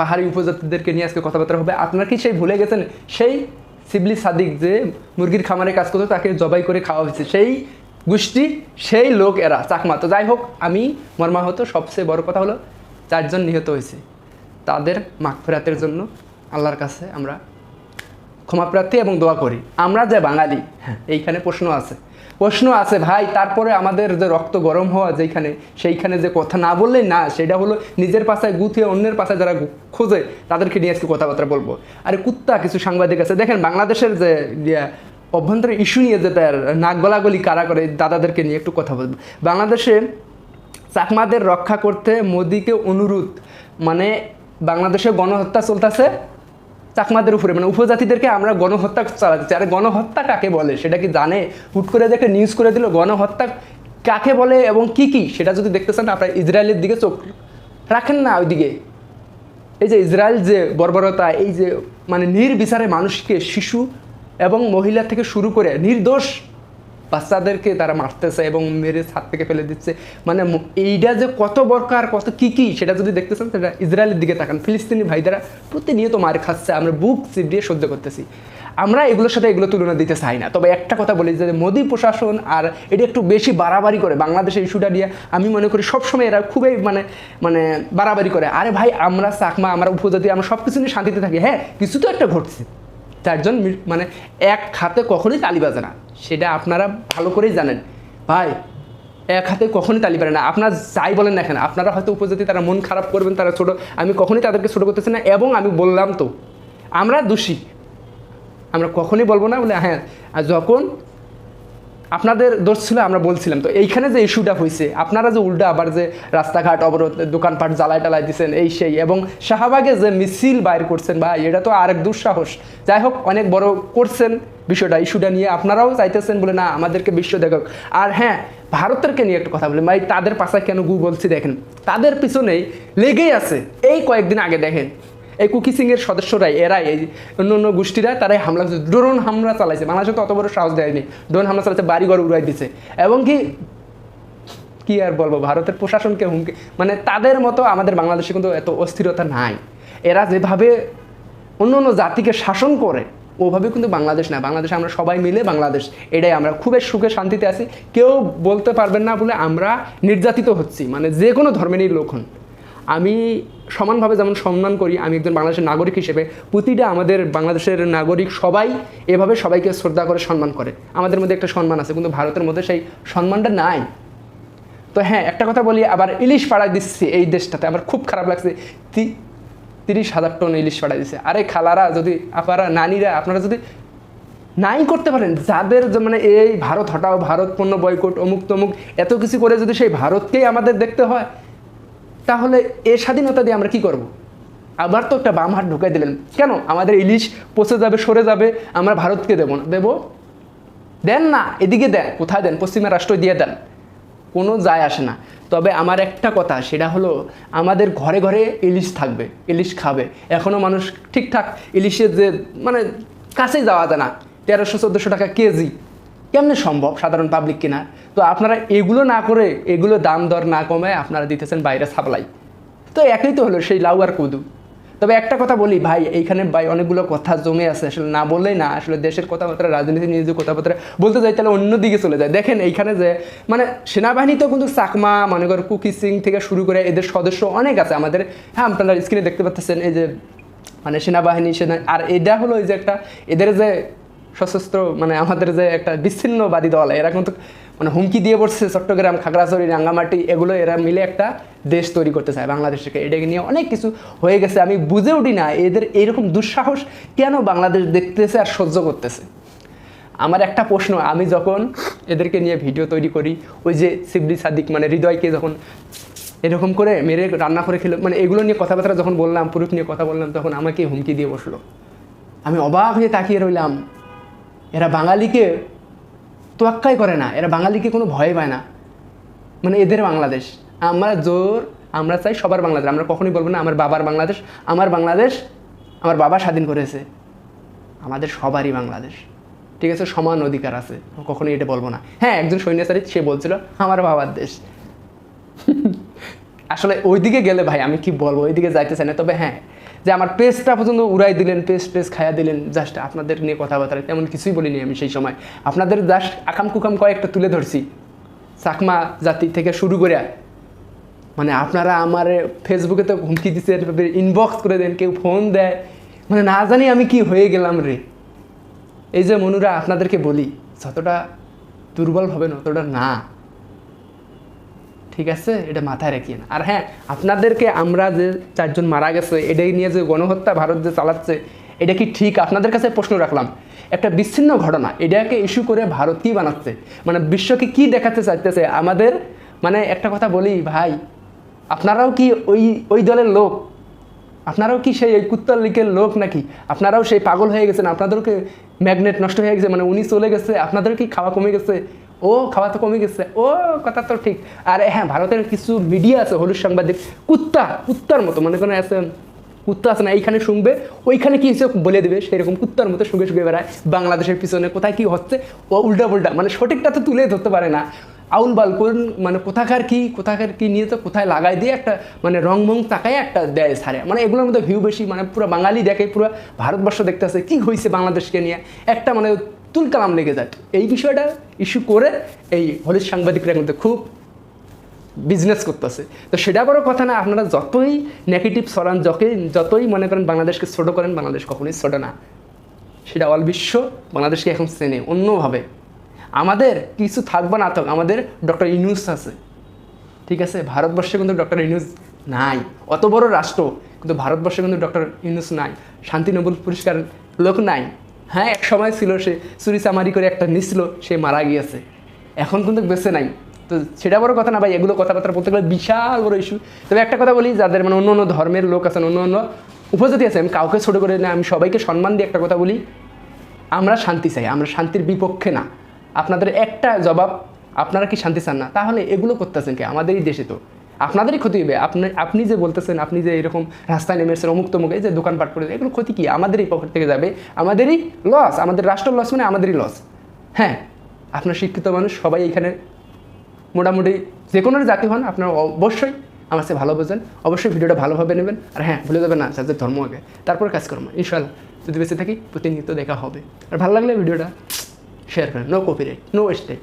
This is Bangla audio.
পাহাড়ি উপজাতিদেরকে নিয়ে আজকে কথাবার্তা হবে। আপনারা কি সেই ভুলে গেছেন? সেই সিবলি সাদিক যে মুরগির খামারে কাজ করতো, তাকে জবাই করে খাওয়া হয়েছে। সেই গোষ্ঠী, সেই লোক এরা, চাকমা। তো যাই হোক, আমি মর্মাহত। সবচেয়ে বড় কথা হলো, চারজন নিহত হয়েছে। তাদের মাগফেরাতের জন্য আল্লাহর কাছে আমরা ক্ষমা প্রার্থী এবং দোয়া করি। আমরা যে বাঙালি হ্যাঁ এইখানে প্রশ্ন আছে। প্রশ্ন আছে, ভাই, তারপরে আমাদের যে রক্ত গরম হওয়া যেইখানে, সেইখানে যে কথা না বললেই না, সেটা হলো নিজের পাশায় গুছিয়ে অন্যের পাশায় যারা খোঁজে, তাদেরকে নিয়ে আজকে কথাবার্তা বলব। আরে কুত্তা, কিছু সাংবাদিক আছে। দেখেন, বাংলাদেশের যে অভ্যন্তরীণ ইস্যু নিয়ে যে তার নাক গলাগলি কারা করে, দাদাদেরকে নিয়ে একটু কথা বলব। বাংলাদেশে চাকমাদের রক্ষা করতে মোদিকে অনুরোধ মানে বাংলাদেশে গণহত্যা চলতেছে। চাকমাদের উপরে মানে উপজাতিদেরকে আমরা গণহত্যা চালাচ্ছি আর গণহত্যা কাকে বলে? সেটা কি জানে? হুট করে দেখে নিউজ করে দিল, গণহত্যা কাকে বলে এবং কি কি? সেটা যদি দেখতে চান, আপনারা ইসরায়েলের দিকে চোখ রাখেন না ওইদিকে। এই যে ইসরায়েল যে বর্বরতা, এই যে মানে নির্বিচারে মানুষকে, শিশু এবং মহিলা থেকে শুরু করে নির্দোষ বাচ্চাদেরকে তারা মারতেছে এবং মেরে ছাদ থেকে ফেলে দিচ্ছে। মানে এইটা যে কত বরকার, কত কি কি, সেটা যদি দেখতে চান সেটা ইসরায়েলের দিকে তাকান। ফিলিস্তিনি ভাইদারা প্রতিনিয়ত মার খাচ্ছে, আমরা বুক চিপড়িয়ে সহ্য করতেছি। আমরা এগুলোর সাথে এগুলো তুলনা দিতে চাই না। তবে একটা কথা বলি যে মোদী প্রশাসন আর এটা একটু বেশি বাড়াবাড়ি করে বাংলাদেশের ইস্যুটা নিয়ে, আমি মনে করি সবসময় এরা খুবই মানে মানে বাড়াবাড়ি করে। আরে ভাই, আমরা চাকমা, আমরা উপজাতি, আমরা সব কিছু নিয়ে শান্তিতে থাকি। হ্যাঁ কিছু তো একটা ঘটছে। চারজন মানে এক হাতে কখনোই তালি বাজে না। সেটা আপনারা ভালো করেই জানেন। ভাই, এক হাতে কখনই তালি পারে না। আপনার যাই বলেন না কেন, আপনারা হয়তো উপজাতি, তারা মন খারাপ করবেন, তারা ছোটো, আমি কখনই তাদেরকে ছোটো করতেছি না এবং আমি বললাম তো, আমরা দোষী। আমরা কখনই বলব না বলে হ্যাঁ যখন আপনাদের দোষ ছিল, আমরা বলছিলাম। তো এইখানে যে ইস্যুটা হয়েছে আপনারা যে উল্টা আবার যে রাস্তাঘাট, অবরোধ, দোকানপাট জ্বালায় টালাই দিচ্ছেন এই সেই, এবং শাহবাগে যে মিছিল বাইর করছেন, ভাই, এটা তো আরেক দুঃসাহস। যাই হোক, অনেক বড় করছেন বিষয়টা ইস্যুটা নিয়ে। আপনারাও চাইতেছেন বলে, না, আমাদেরকে বিশ্ব দেখক। আর হ্যাঁ ভারতেরকে নিয়ে একটা কথা বলি, ভাই, তাদের পাশায় কেন গু বলছি দেখেন? তাদের পিছনেই লেগেই আছে। এই কয়েকদিন আগে দেখেন এই কুকি সিংয়ের সদস্যরাই, এরাই, এই অন্য অন্য গোষ্ঠীরা, তারাই হামলা ড্রোন হামলা চালাইছে। বাংলাদেশে তো অত বড় সাহস দেয়নি। ড্রোন হামলা চালাচ্ছে বাড়িঘর উড়াই দিছে। এবং কি কি আর বলব, ভারতের প্রশাসনকে হুমকি মানে তাদের মতো আমাদের বাংলাদেশে কিন্তু এত অস্থিরতা নাই। এরা যেভাবে অন্য অন্য জাতিকে শাসন করে, ওভাবে কিন্তু বাংলাদেশ না। বাংলাদেশে আমরা সবাই মিলে বাংলাদেশ, এটাই আমরা খুবই সুখে শান্তিতে আছি। কেউ বলতে পারবেন না বলে আমরা নির্যাতিত হচ্ছি। মানে যে কোনো ধর্মেরই লোক হন। আমি সমানভাবে যেমন সম্মান করি, আমি একজন বাংলাদেশের নাগরিক হিসেবে, প্রতিটা আমাদের বাংলাদেশের নাগরিক সবাই এভাবে সবাইকে শ্রদ্ধা করে সম্মান করে। আমাদের মধ্যে একটা সম্মান আছে, কিন্তু ভারতের মধ্যে সেই সম্মানটা নাই। তো হ্যাঁ একটা কথা বলি, আবার ইলিশ পাড়ায় দিচ্ছি এই দেশটাতে। আমার খুব খারাপ লাগছে। তিরিশ হাজার টন ইলিশ পাড়ায় দিচ্ছে আরে খালারা, যদি আপারা নানিরা, আপনারা যদি নাই করতে পারেন, যাদের মানে এই ভারত, হটাও ভারত পণ্য বয়কট অমুক তমুক এত কিছু করে যদি সেই ভারতকেই আমাদের দেখতে হয় তাহলে এ স্বাধীনতা দিয়ে আমরা কি করব। আবার তো একটা বাম হাত ঢুকাই দিলেন। কেন? আমাদের ইলিশ পচে যাবে, সরে যাবে, আমরা ভারতকে দেবো না। দেবো? দেন না, এদিকে দেন, কোথায় দেন? পশ্চিমা রাষ্ট্র দিয়ে দেন। কোনো যায় আসে না। তবে আমার একটা কথা, সেটা হলো আমাদের ঘরে ঘরে ইলিশ থাকবে, ইলিশ খাবে। এখনও মানুষ ঠিকঠাক ইলিশের যে মানে কাছেই যাওয়া যায় না। তেরোশো, চোদ্দোশো টাকা কেজি। কেমনে সম্ভব সাধারণ পাবলিক কিনা? তো আপনারা এগুলো না করে এগুলো দাম দর না কমে আপনারা দিতেছেন বাইরে সাপ্লাই। তো একই তো হলো সেই লাউ আর কুদু। তবে একটা কথা বলি, ভাই, এইখানে ভাই অনেকগুলো কথা জমে আছে, আসলে না বললেই না, আসলে দেশের কথাবার্তা, রাজনীতি নিয়ে যে কথাবার্তা, বলতে যাই তাহলে অন্যদিকে চলে যায়। দেখেন এইখানে যে মানে সেনাবাহিনীতেও কিন্তু চাকমা, মনে কর কুকি সিং থেকে শুরু করে এদের সদস্য অনেক আছে আমাদের। হ্যাঁ আপনারা স্ক্রিনে দেখতে পাচ্ছেন, এই যে মানে সেনাবাহিনী, সেনা, আর এটা হলো এই যে একটা, এদের যে সশস্ত্র মানে আমাদের যে একটা বিচ্ছিন্নবাদী দল, এরা কিন্তু মানে হুমকি দিয়ে পড়ছে চট্টগ্রাম, খাগড়াছড়ি, রাঙ্গামাটি, এগুলো এরা মিলে একটা দেশ তৈরি করতে চায় বাংলাদেশকে। এটাকে নিয়ে অনেক কিছু হয়ে গেছে, আমি বুঝে উঠি না এদের এইরকম দুঃসাহস কেন বাংলাদেশ দেখতেছে আর সহ্য করতেছে? আমার একটা প্রশ্ন, আমি যখন এদেরকে নিয়ে ভিডিও তৈরি করি, ওই যে শিবলি সাদিক মানে হৃদয়কে যখন এরকম করে মেরে রান্না করে খেলো মানে এগুলো নিয়ে কথাবার্তা যখন বললাম, পুরুষ নিয়ে কথা বললাম, তখন আমাকে হুমকি দিয়ে বসল। আমি অবাক হয়ে তাকিয়ে রইলাম এরা বাঙালিকে তোয়াক্কাই করে না, এরা বাঙালিকে কোনো ভয় পায় না। মানে এদের বাংলাদেশ। আমরা জোর, আমরা চাই সবার বাংলাদেশ। আমরা কখনোই বলব না আমার বাবার বাংলাদেশ, আমার বাংলাদেশ, আমার বাবা স্বাধীন করেছে। আমাদের সবারই বাংলাদেশ। ঠিক আছে, সমান অধিকার আছে। কখনোই এটা বলব না। হ্যাঁ একজন সৈন্যচারী সে বলছিল, আমার বাবার দেশ। আসলে ওইদিকে গেলে ভাই, আমি কি বলব? ওইদিকে যাইতে চাই না। তবে হ্যাঁ যে আমার পেজটা পর্যন্ত উড়াই দিলেন, পেস্ট টেজ খায়া দিলেন জাস্ট আপনাদের নিয়ে কথাবার্তা তেমন কিছুই বলিনি আমি সেই সময়। আপনাদের জাস্ট আকাম কুকাম কয়েকটা তুলে ধরছি, চাকমা জাতি থেকে শুরু করে। মানে আপনারা আমার ফেসবুকে তো হুমকি দিচ্ছে ইনবক্স করে দেন, কেউ ফোন দেয়। মানে না জানি আমি কি হয়ে গেলাম রে। এই যে মনুরা, আপনাদেরকে বলি, যতটা দুর্বল হবে না, ততটা না। ঠিক আছে? এটা মাথায় রাখিয়ে না। আর হ্যাঁ আপনাদেরকে আমরা যে চারজন মারা গেছে, এটাই নিয়ে যে গণহত্যা ভারত যে চালাচ্ছে, এটা কি ঠিক? আপনাদের কাছে প্রশ্ন রাখলাম। একটা বিচ্ছিন্ন ঘটনা, এটাকে ইস্যু করে ভারত কি বানাচ্ছে? মানে বিশ্বকে কি দেখাতে চাইতেছে? আমাদের মানে একটা কথা বলি, ভাই, আপনারাও কি ওই ওই দলের লোক? আপনারাও কি সেই ওই কুত্তার লিকের লোক নাকি? আপনারাও সেই পাগল হয়ে গেছেন, আপনাদেরও কি ম্যাগনেট নষ্ট হয়ে গেছে? মানে উনি চলে গেছে, আপনাদের কি খাওয়া কমে গেছে? ও, খাওয়া তো কমে গেছে। ও, কথা তো ঠিক। আর হ্যাঁ ভারতের কিছু মিডিয়া আছে, হলুদ সাংবাদিক। কুত্তা, কুত্তার মতো, মনে করেন আছে, কুত্তা আছে না, এইখানে শুনবে, ওইখানে কি হিসেবে বলে দেবে, সেরকম কুত্তার মতো শুগে শুগে বেড়ায় বাংলাদেশের পিছনে, কোথায় কি হচ্ছে, ও উল্টা পুল্টা মানে সঠিকটা তো তুলে ধরতে পারে না। আউল বাল কোন মানে কোথাকার কি কোথাকার কি নিয়ে তো কোথায় লাগাই দিয়ে একটা মানে রং মং তাকায় একটা দেয় সারে। মানে এগুলোর মধ্যে ভিউ বেশি মানে পুরো বাঙালি দেখে পুরো ভারতবর্ষ দেখতে আসে কী হয়েছে বাংলাদেশকে নিয়ে? একটা মানে তুলকালাম লেগে যায়। এই বিষয়টা ইস্যু করে এই হলির সাংবাদিকরা কিন্তু খুব বিজনেস করতেছে। তো সেটা বড় কথা না, আপনারা যতই নেগেটিভ সরান যতই যতই মনে করেন বাংলাদেশকে ছোটো করেন, বাংলাদেশ কখনোই ছোটো না। সেটা অল বিশ্ব বাংলাদেশকে এখন চেনে অন্যভাবে। আমাদের কিছু থাকবে না থাক, আমাদের ডক্টর ইউনুস আছে। ঠিক আছে? ভারতবর্ষে কিন্তু ডক্টর ইউনুস নাই। অত বড় রাষ্ট্র, কিন্তু ভারতবর্ষে কিন্তু ডক্টর ইউনুস নাই। শান্তি নোবেল পুরস্কার লোক নাই। হ্যাঁ এক সময় ছিল সে, চুরি চামারি করে একটা নিছিল, সে মারা গিয়েছে। এখন কিন্তু বেঁচে নাই। তো সেটা বড় কথা না ভাই, এগুলো কথাবার্তা বলতে গেলে বিশাল বড় ইস্যু তবে একটা কথা বলি, যাদের মানে অন্য অন্য ধর্মের লোক আছেন, অন্য অন্য উপজাতি আছে, আমি কাউকে ছোটো করে না, আমি সবাইকে সম্মান দিয়ে একটা কথা বলি, আমরা শান্তি চাই, আমরা শান্তির বিপক্ষে না। আপনাদের একটা জবাব, আপনারা কি শান্তি চান না? তাহলে এগুলো করতেছেন কি? আমাদেরই দেশে তো। আপনাদেরই ক্ষতি হবে। আপনি আপনি যে বলতেছেন, আপনি যে এরকম রাস্তায় নেমেছেন অমুক তমুক, এই যে দোকানপাট করে এগুলো ক্ষতি কি? আমাদেরই পকেট থেকে যাবে। আমাদেরই লস আমাদের রাষ্ট্র লস মানে আমাদেরই লস হ্যাঁ আপনার শিক্ষিত মানুষ সবাই এখানে মোটামুটি যে কোনো জাতি হন, আপনারা অবশ্যই আমার সাথে ভালো বোঝেন। অবশ্যই ভিডিওটা ভালোভাবে নেবেন। আর হ্যাঁ ভুলে যাবেন না যাদের ধর্ম আগে। তারপর কাজ করব। ইনশাল্লাহ যদি বেঁচে থাকি, প্রতিনিয়ত দেখা হবে। আর ভালো লাগলে ভিডিওটা শেয়ার করেন। No copyright no stake